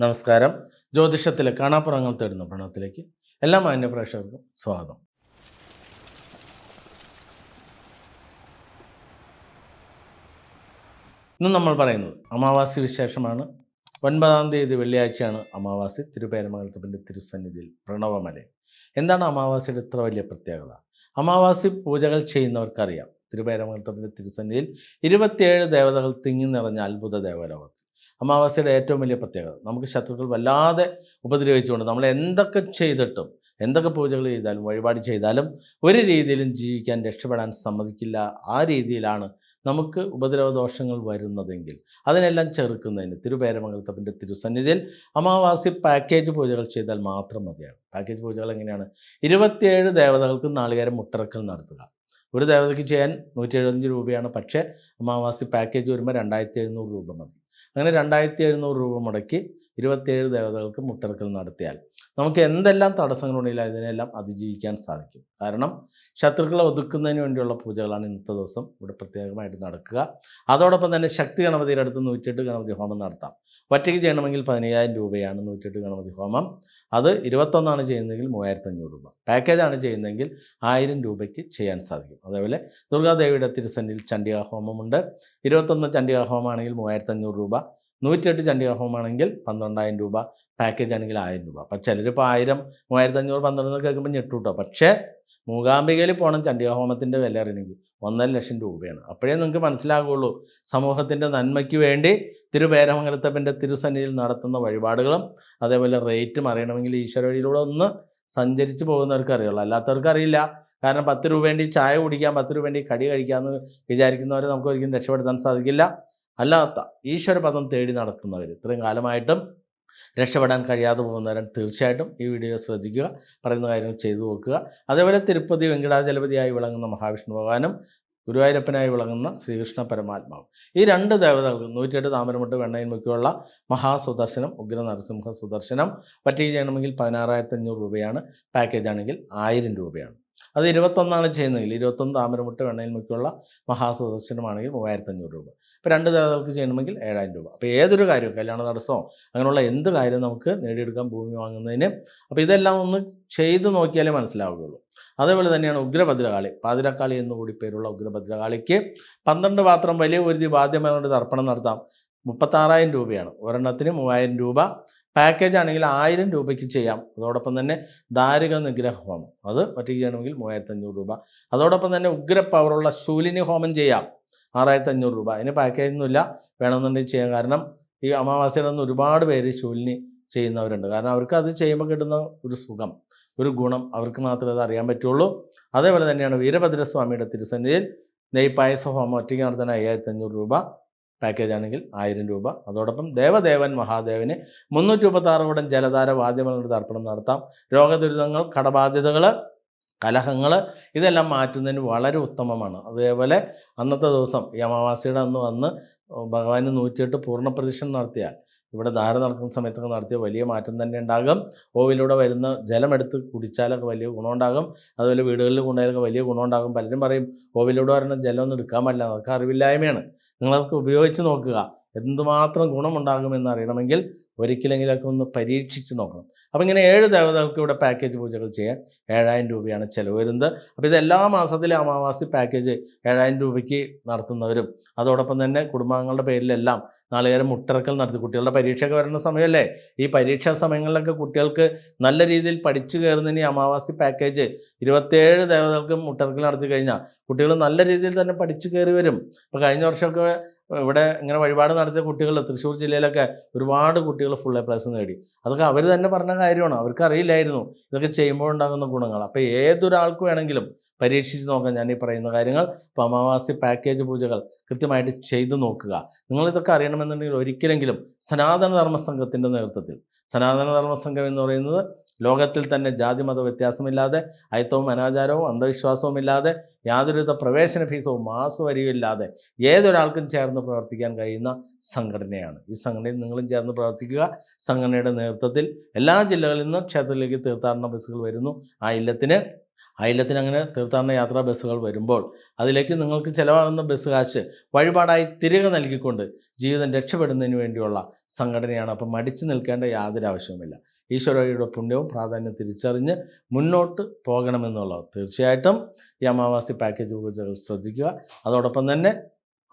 നമസ്കാരം. ജ്യോതിഷത്തിലെ കാണാപ്പുറങ്ങൾ തേടുന്ന പ്രണവത്തിലേക്ക് എല്ലാ മാന്യ പ്രേക്ഷകർക്കും സ്വാഗതം. ഇന്ന് നമ്മൾ പറയുന്നത് അമാവാസി വിശേഷമാണ്. ഒൻപതാം തീയതി വെള്ളിയാഴ്ചയാണ് അമാവാസി. തിരുപേരമംഗലത്തപ്പന്റെ തിരുസന്നിധിയിൽ പ്രണവമല. എന്താണ് അമാവാസിയുടെ ഇത്ര വലിയ പ്രത്യേകത? അമാവാസി പൂജകൾ ചെയ്യുന്നവർക്കറിയാം. തിരുപേരമംഗലത്തപ്പന്റെ തിരുസന്നിധിയിൽ ഇരുപത്തിയേഴ് ദേവതകൾ തിങ്ങി നിറഞ്ഞ അത്ഭുത ദേവലോകത്തിൽ അമാവാസിയുടെ ഏറ്റവും വലിയ പ്രത്യേകത. നമുക്ക് ശത്രുക്കൾ വല്ലാതെ ഉപദ്രവിച്ചുകൊണ്ട് നമ്മൾ എന്തൊക്കെ ചെയ്തിട്ടും എന്തൊക്കെ പൂജകൾ ചെയ്താലും വഴിപാട് ചെയ്താലും ഒരു രീതിയിലും ജീവിക്കാൻ രക്ഷപ്പെടാൻ സമ്മതിക്കില്ല. ആ രീതിയിലാണ് നമുക്ക് ഉപദ്രവദോഷങ്ങൾ വരുന്നതെങ്കിൽ അതിനെല്ലാം ചെറുക്കുന്നതിന് തിരുപേരമംഗലത്തപ്പന്റെ തിരുസന്നിധിയിൽ അമാവാസി പാക്കേജ് പൂജകൾ ചെയ്താൽ മാത്രം മതിയാണ് പാക്കേജ് പൂജകൾ എങ്ങനെയാണ്? ഇരുപത്തിയേഴ് ദേവതകൾക്ക് നാളികേരം മുട്ടറക്കൽ നടത്തുക. ഒരു ദേവതയ്ക്ക് ചെയ്യാൻ നൂറ്റി എഴുപത്തഞ്ച് രൂപയാണ്. പക്ഷേ അമാവാസി പാക്കേജ് വരുമ്പോൾ രണ്ടായിരത്തി എഴുന്നൂറ് രൂപ മതി. അങ്ങനെ രണ്ടായിരത്തി എഴുന്നൂറ് രൂപ മുടക്കി ഇരുപത്തിയേഴ് ദേവതകൾക്ക് മുട്ടറക്കൽ നടത്തിയാൽ നമുക്ക് എന്തെല്ലാം തടസ്സങ്ങളുണ്ടെങ്കിലും അതിനെല്ലാം അതിജീവിക്കാൻ സാധിക്കും. കാരണം ശത്രുക്കളെ ഒതുക്കുന്നതിന് വേണ്ടിയുള്ള പൂജകളാണ് ഇന്നത്തെ ദിവസം. ഇവിടെ പ്രത്യേകമായിട്ട് നടക്കുക. അതോടൊപ്പം തന്നെ ശക്തി ഗണപതിയുടെ അടുത്ത് നൂറ്റിയെട്ട് ഗണപതി ഹോമം നടത്താം. ഒറ്റയ്ക്ക് ചെയ്യണമെങ്കിൽ പതിനയ്യായിരം രൂപയാണ് നൂറ്റിയെട്ട് ഗണപതി ഹോമം. അത് ഇരുപത്തൊന്നാണ് ചെയ്യുന്നതെങ്കിൽ മൂവായിരത്തി അഞ്ഞൂറ് രൂപ പാക്കേജാണ് ചെയ്യുന്നതെങ്കിൽ ആയിരം രൂപയ്ക്ക് ചെയ്യാൻ സാധിക്കും. അതേപോലെ ദുർഗാദേവിയുടെ തിരുസന്നിൽ ചണ്ഡികാ ഹോമമുണ്ട് ഇരുപത്തൊന്ന് ചണ്ഡികാ ഹോമമാണെങ്കിൽ മൂവായിരത്തി അഞ്ഞൂറ് രൂപ. നൂറ്റിയെട്ട് ചണ്ടി ഹോമാണെങ്കിൽ പന്ത്രണ്ടായിരം രൂപ പാക്കേജ് ആണെങ്കിൽ ആയിരം രൂപ. അപ്പം ചിലരിപ്പോൾ ആയിരം മൂവായിരത്തി അഞ്ഞൂറ് പന്ത്രണ്ട് കേൾക്കുമ്പോൾ ഞെട്ടു കേട്ടോ പക്ഷേ മൂകാംബികയിൽ പോകണം ചണ്ഡികാ ഹോമത്തിന്റെ വില അറിയണമെങ്കിൽ ഒന്നര ലക്ഷം രൂപയാണ്. അപ്പോഴേ നിങ്ങൾക്ക് മനസ്സിലാകുള്ളൂ. സമൂഹത്തിന്റെ നന്മയ്ക്ക് വേണ്ടി തിരുപേരമംഗലത്തപ്പന്റെ തിരുസന്നിധിയിൽ നടത്തുന്ന വഴിപാടുകളും അതേപോലെ റേറ്റും അറിയണമെങ്കിൽ ഈശ്വര വഴിയിലൂടെ ഒന്ന് സഞ്ചരിച്ച് പോകുന്നവർക്ക് അറിയുള്ളൂ. അല്ലാത്തവർക്ക് അറിയില്ല. കാരണം പത്ത് രൂപ വേണ്ടി ചായ കുടിക്കാം പത്ത് രൂപ വേണ്ടി കടി കഴിക്കാമെന്ന് വിചാരിക്കുന്നവരെ നമുക്ക് ഒരിക്കലും രക്ഷപ്പെടുത്താൻ സാധിക്കില്ല. അല്ലാത്ത ഈശ്വരപദം തേടി നടക്കുന്നവർ ഇത്രയും കാലമായിട്ടും രക്ഷപ്പെടാൻ കഴിയാതെ പോകുന്നവരൻ തീർച്ചയായിട്ടും ഈ വീഡിയോ ശ്രദ്ധിക്കുക പറയുന്ന കാര്യങ്ങൾ ചെയ്തു നോക്കുക. അതേപോലെ തിരുപ്പതി വെങ്കടാചലപതിയായി വിളങ്ങുന്ന മഹാവിഷ്ണു ഭഗവാനും ഗുരുവായൂരപ്പനായി വിളങ്ങുന്ന ശ്രീകൃഷ്ണ പരമാത്മാവ്. ഈ രണ്ട് ദേവതകൾക്കും നൂറ്റിയെട്ട് താമരമുട്ട് വെണ്ണയിൽ മുക്കിയുള്ള മഹാസുദർശനം ഉഗ്ര നരസിംഹ സുദർശനം പറ്റുക ചെയ്യണമെങ്കിൽ പതിനാറായിരത്തി അഞ്ഞൂറ് രൂപയാണ്. പാക്കേജ് ആണെങ്കിൽ ആയിരം രൂപയാണ്. അത് ഇരുപത്തൊന്നാണ് ചെയ്യുന്നതെങ്കിൽ ഇരുപത്തൊന്ന് താമരമുട്ട് വെണ്ണയിൽ മുക്കിയുള്ള മഹാസുദർശനമാണെങ്കിൽ മൂവായിരത്തി അഞ്ഞൂറ് രൂപ. ഇപ്പോൾ രണ്ട് ദേവതകൾക്ക് ചെയ്യണമെങ്കിൽ ഏഴായിരം രൂപ. അപ്പോൾ ഏതൊരു കാര്യവും കല്യാണ തടസ്സമോ അങ്ങനെയുള്ള എന്ത് കാര്യം നമുക്ക് നേടിയെടുക്കാൻ ഭൂമി വാങ്ങുന്നതിന് അപ്പോൾ ഇതെല്ലാം ഒന്ന് ചെയ്തു നോക്കിയാലേ മനസ്സിലാവുകയുള്ളൂ. അതേപോലെ തന്നെയാണ് ഉഗ്രഭദ്രകാളി. പാതിരക്കാളി എന്ന് കൂടി പേരുള്ള ഉഗ്രഭദ്രകാളിക്ക് പന്ത്രണ്ട് പാത്രം വലിയ ഒരു വാദ്യമേളയുടെ തർപ്പണം നടത്താം. മുപ്പത്താറായിരം രൂപയാണ്. ഒരെണ്ണത്തിന് മൂവായിരം രൂപ. പാക്കേജ് ആണെങ്കിൽ ആയിരം രൂപയ്ക്ക് ചെയ്യാം. അതോടൊപ്പം തന്നെ ദാരിക നിഗ്രഹ ഹോമം അത് ഒറ്റയ്ക്ക് ചെയ്യണമെങ്കിൽ മൂവായിരത്തി അഞ്ഞൂറ് രൂപ. അതോടൊപ്പം തന്നെ ഉഗ്ര പവറുള്ള ശൂലിനി ഹോമം ചെയ്യാം. ആറായിരത്തി അഞ്ഞൂറ് രൂപ അതിന് പാക്കേജൊന്നുമില്ല വേണമെന്നുണ്ടെങ്കിൽ ചെയ്യാം. കാരണം ഈ അമാവാസിയുടെ നിന്ന് ഒരുപാട് പേര് ശൂലിനി ചെയ്യുന്നവരുണ്ട്. കാരണം അവർക്ക് അത് ചെയ്യുമ്പോൾ കിട്ടുന്ന ഒരു സുഖം ഒരു ഗുണം അവർക്ക് മാത്രമേ അത് അറിയാൻ പറ്റുള്ളൂ. അതേപോലെ തന്നെയാണ് വീരഭദ്രസ്വാമിയുടെ തിരുസന്നിധിയിൽ നെയ്പായസ ഹോമം ഒറ്റയ്ക്ക് നടത്താൻ അയ്യായിരത്തി അഞ്ഞൂറ് രൂപ. പാക്കേജ് ആണെങ്കിൽ ആയിരം രൂപ. അതോടൊപ്പം ദേവദേവൻ മഹാദേവന് മുന്നൂറ്റി മുപ്പത്താറ് കൂടം ജലധാര വാദ്യമങ്ങളുടെ തർപ്പണം നടത്താം. രോഗദുരിതങ്ങൾ കടബാധ്യതകൾ കലഹങ്ങൾ ഇതെല്ലാം മാറ്റുന്നതിന് വളരെ ഉത്തമമാണ്. അതേപോലെ അന്നത്തെ ദിവസം ഈ അമാവാസിയുടെ അന്ന് വന്ന് ഭഗവാന് നൂറ്റിയെട്ട് പൂർണ പ്രദക്ഷിണം നടത്തിയാൽ ഇവിടെ ധാര നടക്കുന്ന സമയത്തൊക്കെ നടത്തിയ വലിയ മാറ്റം തന്നെ ഉണ്ടാകും. ഓവിലൂടെ വരുന്ന ജലമെടുത്ത് കുടിച്ചാലൊക്കെ വലിയ ഗുണമുണ്ടാകും. അതുപോലെ വീടുകളിൽ കൊണ്ടുപോയാലൊക്കെ വലിയ ഗുണമുണ്ടാകും. പലരും പറയും ഓവിലൂടെ വരുന്ന ജലമൊന്നും എടുക്കാൻ പറ്റില്ല. അതൊക്കെ അറിവില്ലായ്മയാണ്. നിങ്ങളതൊക്കെ ഉപയോഗിച്ച് നോക്കുക. എന്തുമാത്രം ഗുണമുണ്ടാകുമെന്ന് അറിയണമെങ്കിൽ ഒരിക്കലെങ്കിലൊക്കെ ഒന്ന് പരീക്ഷിച്ച് നോക്കണം. അപ്പോൾ ഇങ്ങനെ ഏഴ് ദേവതകൾക്ക് ഇവിടെ പാക്കേജ് പൂജകൾ ചെയ്യാൻ ഏഴായിരം രൂപയാണ് ചിലവ് വരുന്നത്. അപ്പോൾ ഇത് എല്ലാ മാസത്തിലെ അമാവാസി പാക്കേജ് ഏഴായിരം രൂപയ്ക്ക് നടത്തുന്നവരും അതോടൊപ്പം തന്നെ കുടുംബാംഗങ്ങളുടെ പേരിലെല്ലാം നാളികേരം മുട്ടിറക്കൽ നടത്തി കുട്ടികളുടെ പരീക്ഷയൊക്കെ വരുന്ന സമയമല്ലേ? ഈ പരീക്ഷാ സമയങ്ങളിലൊക്കെ കുട്ടികൾക്ക് നല്ല രീതിയിൽ പഠിച്ചു കയറുന്നതിന് ഈ അമാവാസി പാക്കേജ് ഇരുപത്തേഴ് ദേവതകൾക്ക് മുട്ടിറക്കൽ നടത്തി കഴിഞ്ഞാൽ കുട്ടികൾ നല്ല രീതിയിൽ തന്നെ പഠിച്ചു കയറി വരും. ഇപ്പോൾ കഴിഞ്ഞ വർഷമൊക്കെ ഇവിടെ ഇങ്ങനെ വഴിപാട് നടത്തിയ കുട്ടികൾ തൃശ്ശൂർ ജില്ലയിലൊക്കെ ഒരുപാട് കുട്ടികൾ ഫുൾ എ പ്ലസ് നേടി. അതൊക്കെ അവർ തന്നെ പറഞ്ഞ കാര്യമാണ്. അവർക്ക് അറിയില്ലായിരുന്നു. ഇതൊക്കെ ചെയ്യുമ്പോൾ ഉണ്ടാകുന്ന ഗുണങ്ങൾ. അപ്പോൾ ഏതൊരാൾക്ക് വേണമെങ്കിലും പരീക്ഷിച്ച് നോക്കാം ഞാൻ ഈ പറയുന്ന കാര്യങ്ങൾ. ഇപ്പോൾ അമാവാസി പാക്കേജ് പൂജകൾ കൃത്യമായിട്ട് ചെയ്തു നോക്കുക. നിങ്ങളിതൊക്കെ അറിയണമെന്നുണ്ടെങ്കിൽ ഒരിക്കലെങ്കിലും സനാതന ധർമ്മ സംഘത്തിന്റെ നേതൃത്വത്തിൽ സനാതന ധർമ്മ സംഘം എന്ന് പറയുന്നത് ലോകത്തിൽ തന്നെ ജാതി മത വ്യത്യാസമില്ലാതെ അയിത്തവും അനാചാരവും അന്ധവിശ്വാസവും ഇല്ലാതെ യാതൊരുവിധ പ്രവേശന ഫീസോ മാസ് വരികയോ ഇല്ലാതെ ഏതൊരാൾക്കും ചേർന്ന് പ്രവർത്തിക്കാൻ കഴിയുന്ന സംഘടനയാണ്. ഈ സംഘടനയിൽ നിങ്ങളും ചേർന്ന് പ്രവർത്തിക്കുക. സംഘടനയുടെ നേതൃത്വത്തിൽ എല്ലാ ജില്ലകളിൽ നിന്നും ക്ഷേത്രത്തിലേക്ക് തീർത്ഥാടന ബസ്സുകൾ വരുന്നു. ആ ഇല്ലത്തിന് അയലത്തിന് അങ്ങനെ തീർത്ഥാടന യാത്രാ ബസ്സുകൾ വരുമ്പോൾ അതിലേക്ക് നിങ്ങൾക്ക് ചിലവാകുന്ന ബസ് കാശ് വഴിപാടായി തിരികെ നൽകിക്കൊണ്ട് ജീവിതം രക്ഷപ്പെടുന്നതിന് വേണ്ടിയുള്ള സംഘടനയാണ്. അപ്പം മടിച്ചു നിൽക്കേണ്ട യാതൊരു ആവശ്യവുമില്ല. ഈശ്വരയുടെ പുണ്യവും പ്രാധാന്യം തിരിച്ചറിഞ്ഞ് മുന്നോട്ട് പോകണമെന്നുള്ളത് തീർച്ചയായിട്ടും ഈ അമാവാസി പാക്കേജ് പൂജകൾ ശ്രദ്ധിക്കുക. അതോടൊപ്പം തന്നെ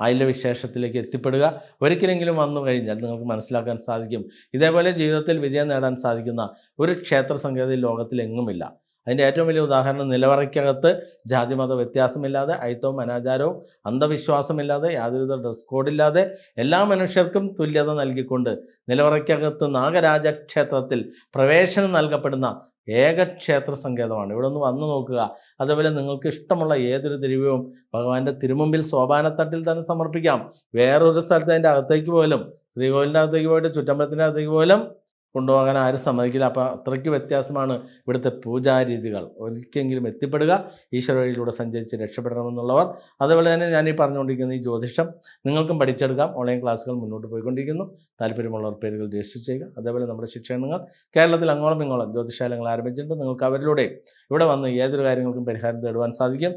അതിന്റെ വിശേഷത്തിലേക്ക് എത്തിപ്പെടുക. ഒരിക്കലെങ്കിലും വന്നു കഴിഞ്ഞാൽ നിങ്ങൾക്ക് മനസ്സിലാക്കാൻ സാധിക്കും. ഇതേപോലെ ജീവിതത്തിൽ വിജയം നേടാൻ സാധിക്കുന്ന ഒരു ക്ഷേത്ര സംഗീത ലോകത്തിലെങ്ങുമില്ല. അതിന്റെ ഏറ്റവും വലിയ ഉദാഹരണം നിലവറയ്ക്കകത്ത് ജാതിമത വ്യത്യാസമില്ലാതെ അയിത്തവും അനാചാരവും അന്ധവിശ്വാസമില്ലാതെ യാതൊരുവിധ ഡ്രസ് കോഡില്ലാതെ എല്ലാ മനുഷ്യർക്കും തുല്യത നൽകിക്കൊണ്ട് നിലവറയ്ക്കകത്ത് നാഗരാജക്ഷേത്രത്തിൽ പ്രവേശനം നൽകപ്പെടുന്ന ഏക ക്ഷേത്ര സങ്കേതമാണ്. ഇവിടെ ഒന്ന് വന്നു നോക്കുക. അതേപോലെ നിങ്ങൾക്ക് ഇഷ്ടമുള്ള ഏതൊരു ദ്രവ്യവും ഭഗവാന്റെ തിരുമുമ്പിൽ സോപാനത്തട്ടിൽ തന്നെ സമർപ്പിക്കാം. വേറൊരു സ്ഥലത്ത് അതിന്റെ അകത്തേക്ക് പോലും ശ്രീകോവിലിന്റെ അകത്തേക്ക് പോയിട്ട് ചുറ്റമ്പലത്തിന്റെ അകത്തേക്ക് പോലും കൊണ്ടുപോകാൻ ആരും സമ്മതിക്കില്ല. അപ്പോൾ അത്രയ്ക്ക് വ്യത്യാസമാണ് ഇവിടുത്തെ പൂജാരീതികൾ. ഒരിക്കലെങ്കിലും എത്തിപ്പെടുക. ഈശ്വര വഴിയിലൂടെ സഞ്ചരിച്ച് രക്ഷപ്പെടണമെന്നുള്ളവർ. അതുപോലെ തന്നെ ഞാൻ ഈ പറഞ്ഞുകൊണ്ടിരിക്കുന്ന ഈ ജ്യോതിഷം നിങ്ങൾക്കും പഠിച്ചെടുക്കാം. ഓൺലൈൻ ക്ലാസ്സുകൾ മുന്നോട്ട് പോയിക്കൊണ്ടിരിക്കുന്നു. താല്പര്യമുള്ളവർ പേരുകൾ രജിസ്റ്റർ ചെയ്യുക. അതേപോലെ നമ്മുടെ ശിക്ഷണങ്ങൾ. കേരളത്തിൽ അങ്ങോളം ഇങ്ങോളം ജ്യോതിശാലങ്ങൾ ആരംഭിച്ചിട്ടുണ്ട്. നിങ്ങൾക്ക് അവരിലൂടെ ഇവിടെ വന്ന് ഏതൊരു കാര്യങ്ങൾക്കും പരിഹാരം തേടുവാൻ സാധിക്കും.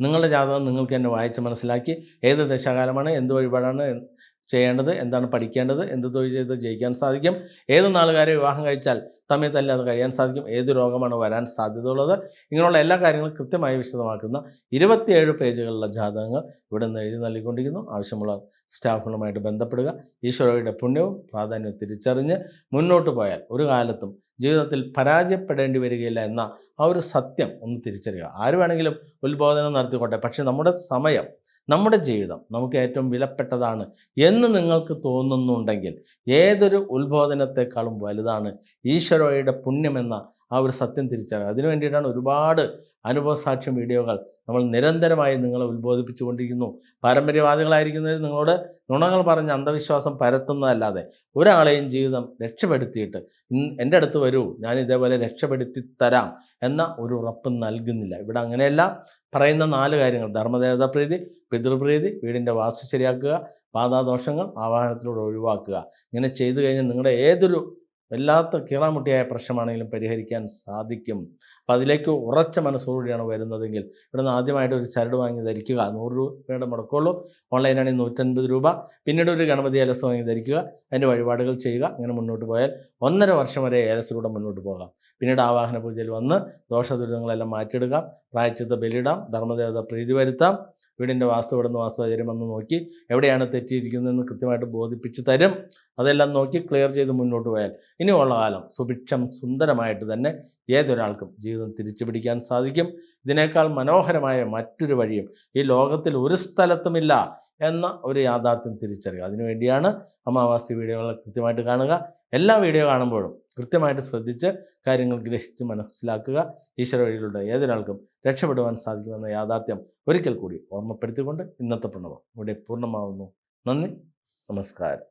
നിങ്ങളുടെ ജാതകം നിങ്ങൾക്ക് തന്നെ വായിച്ച് മനസ്സിലാക്കി. ഏത് ദശാകാലമാണ്? എന്ത് വഴിപാടാണ്? ചെയ്യേണ്ടത് എന്താണ് പഠിക്കേണ്ടത് എന്ത് തൊഴിൽ ചെയ്ത് ജയിക്കാൻ സാധിക്കും ഏത് നാളുകാരെ വിവാഹം കഴിച്ചാൽ തമ്മിൽ തന്നെ അത് കഴിയാൻ സാധിക്കും ഏത് രോഗമാണ് വരാൻ സാധ്യതയുള്ളത് ഇങ്ങനെയുള്ള എല്ലാ കാര്യങ്ങളും കൃത്യമായി വിശദമാക്കുന്ന ഇരുപത്തിയേഴ് പേജുകളുള്ള ജാതകങ്ങൾ ഇവിടെ നിന്ന് എഴുതി നൽകിക്കൊണ്ടിരിക്കുന്നു. ആവശ്യമുള്ള സ്റ്റാഫുകളുമായിട്ട് ബന്ധപ്പെടുക. ഈശ്വരയുടെ പുണ്യവും പ്രാധാന്യവും തിരിച്ചറിഞ്ഞ് മുന്നോട്ട് പോയാൽ ഒരു കാലത്തും ജീവിതത്തിൽ പരാജയപ്പെടേണ്ടി വരികയില്ല എന്ന ആ ഒരു സത്യം ഒന്ന് തിരിച്ചറിയുക. ആര് വേണമെങ്കിലും ഉത്ബോധനം നടത്തിക്കോട്ടെ പക്ഷേ നമ്മുടെ സമയം നമ്മുടെ ജീവിതം നമുക്ക് ഏറ്റവും വിലപ്പെട്ടതാണ് എന്ന് നിങ്ങൾക്ക് തോന്നുന്നുണ്ടെങ്കിൽ ഏതൊരു ഉത്ബോധനത്തെക്കാളും വലുതാണ് ഈശ്വരോയുടെ പുണ്യമെന്ന ആ ഒരു സത്യം തിരിച്ചറിയുക അതിനു വേണ്ടിയിട്ടാണ് ഒരുപാട് അനുഭവസാക്ഷ്യം വീഡിയോകൾ നമ്മൾ നിരന്തരമായി നിങ്ങളെ ഉത്ബോധിപ്പിച്ചുകൊണ്ടിരിക്കുന്നു. പാരമ്പര്യവാദികളായിരിക്കുന്നവർ നിങ്ങളോട് നുണകൾ പറഞ്ഞ് അന്ധവിശ്വാസം പരത്തുന്നതല്ലാതെ ഒരാളെയും ജീവിതം രക്ഷപ്പെടുത്തിയിട്ട് എന്റെ അടുത്ത് വരൂ ഞാൻ ഇതേപോലെ രക്ഷപ്പെടുത്തി തരാം എന്ന ഒരു ഉറപ്പ് നൽകുന്നില്ല. ഇവിടെ അങ്ങനെയല്ല. പറയുന്ന നാല് കാര്യങ്ങൾ. ധർമ്മദേവതാ പ്രീതി പിതൃപ്രീതി വീടിന്റെ വാസ്തു ശരിയാക്കുക ബാധാദോഷങ്ങൾ ആവാഹനത്തിലൂടെ ഒഴിവാക്കുക. ഇങ്ങനെ ചെയ്തു കഴിഞ്ഞാൽ നിങ്ങളുടെ ഏതൊരു വല്ലാത്ത കീറാമുട്ടിയായ പ്രശ്നമാണെങ്കിലും പരിഹരിക്കാൻ സാധിക്കും. അപ്പോൾ അതിലേക്ക് ഉറച്ച മനസ്സോടുകൂടിയാണ് വരുന്നതെങ്കിൽ ഇവിടെ നിന്ന് ആദ്യമായിട്ട് ഒരു ചരട് വാങ്ങി ധരിക്കുക. നൂറ് രൂപയുടെ മുടക്കുള്ളൂ. ഓൺലൈനാണെങ്കിൽ നൂറ്റൻപത് രൂപ. പിന്നീട് ഒരു ഗണപതി ഏലസ് വാങ്ങി ധരിക്കുക. അതിന്റെ വഴിപാടുകൾ ചെയ്യുക. അങ്ങനെ മുന്നോട്ട് പോയാൽ ഒന്നര വർഷം വരെ ഏലസിലൂടെ മുന്നോട്ട് പോകാം. പിന്നീട് ആവാഹന പൂജയിൽ വന്ന് ദോഷ ദുരിതങ്ങളെല്ലാം മാറ്റിയെടുക്കാം. പ്രായച്ചിത്ത ബലിയിടാം. ധർമ്മദേവത പ്രീതി വരുത്താം. വീടിന്റെ വാസ്തു ഇവിടുന്ന് വാസ്തുചര്യം വന്ന് നോക്കി എവിടെയാണ് തെറ്റിയിരിക്കുന്നതെന്ന് കൃത്യമായിട്ട് ബോധിപ്പിച്ച് തരും. അതെല്ലാം നോക്കി ക്ലിയർ ചെയ്ത് മുന്നോട്ട് പോയാൽ ഇനിയുള്ള കാലം സുഭിക്ഷം സുന്ദരമായിട്ട് തന്നെ ഏതൊരാൾക്കും ജീവിതം തിരിച്ചു പിടിക്കാൻ സാധിക്കും. ഇതിനേക്കാൾ മനോഹരമായ മറ്റൊരു വഴിയും ഈ ലോകത്തിൽ ഒരു സ്ഥലത്തുമില്ല. എന്ന ഒരു യാഥാർത്ഥ്യം തിരിച്ചറിയുക. അതിനുവേണ്ടിയാണ് അമാവാസി വീഡിയോകൾ കൃത്യമായിട്ട് കാണുക. എല്ലാ വീഡിയോ കാണുമ്പോഴും കൃത്യമായിട്ട് ശ്രദ്ധിച്ച് കാര്യങ്ങൾ ഗ്രഹിച്ച് മനസ്സിലാക്കുക. ഈശ്വര വഴിയിലൂടെ ഏതൊരാൾക്കും രക്ഷപ്പെടുവാൻ സാധിക്കുമെന്ന യാഥാർത്ഥ്യം ഒരിക്കൽ കൂടി ഓർമ്മപ്പെടുത്തിക്കൊണ്ട് ഇന്നത്തെ പ്രണവം ഇവിടെ പൂർണമാവുന്നു. നന്ദി. നമസ്കാരം.